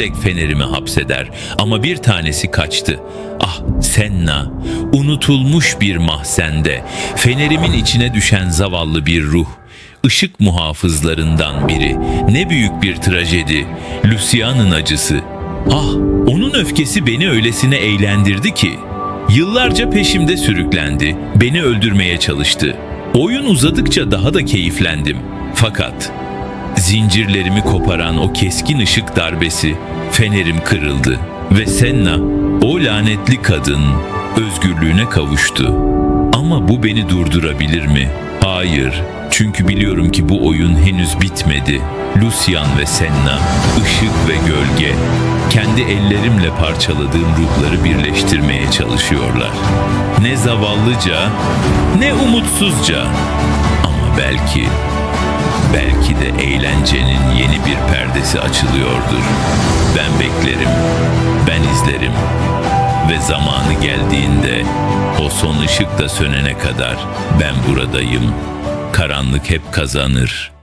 tek fenerimi hapseder ama bir tanesi kaçtı. Ah Senna, unutulmuş bir mahzende, fenerimin içine düşen zavallı bir ruh. Işık muhafızlarından biri. Ne büyük bir trajedi. Lucian'ın acısı. Ah, onun öfkesi beni öylesine eğlendirdi ki. Yıllarca peşimde sürüklendi, beni öldürmeye çalıştı. Oyun uzadıkça daha da keyiflendim. Fakat zincirlerimi koparan o keskin ışık darbesi, fenerim kırıldı ve Senna, o lanetli kadın özgürlüğüne kavuştu. Ama bu beni durdurabilir mi? Hayır. Çünkü biliyorum ki bu oyun henüz bitmedi. Lucian ve Senna, ışık ve gölge, kendi ellerimle parçaladığım ruhları birleştirmeye çalışıyorlar. Ne zavallıca, ne umutsuzca. Ama belki, belki de eğlencenin yeni bir perdesi açılıyordur. Ben beklerim, ben izlerim ve zamanı geldiğinde o son ışık da sönene kadar ben buradayım. Karanlık hep kazanır.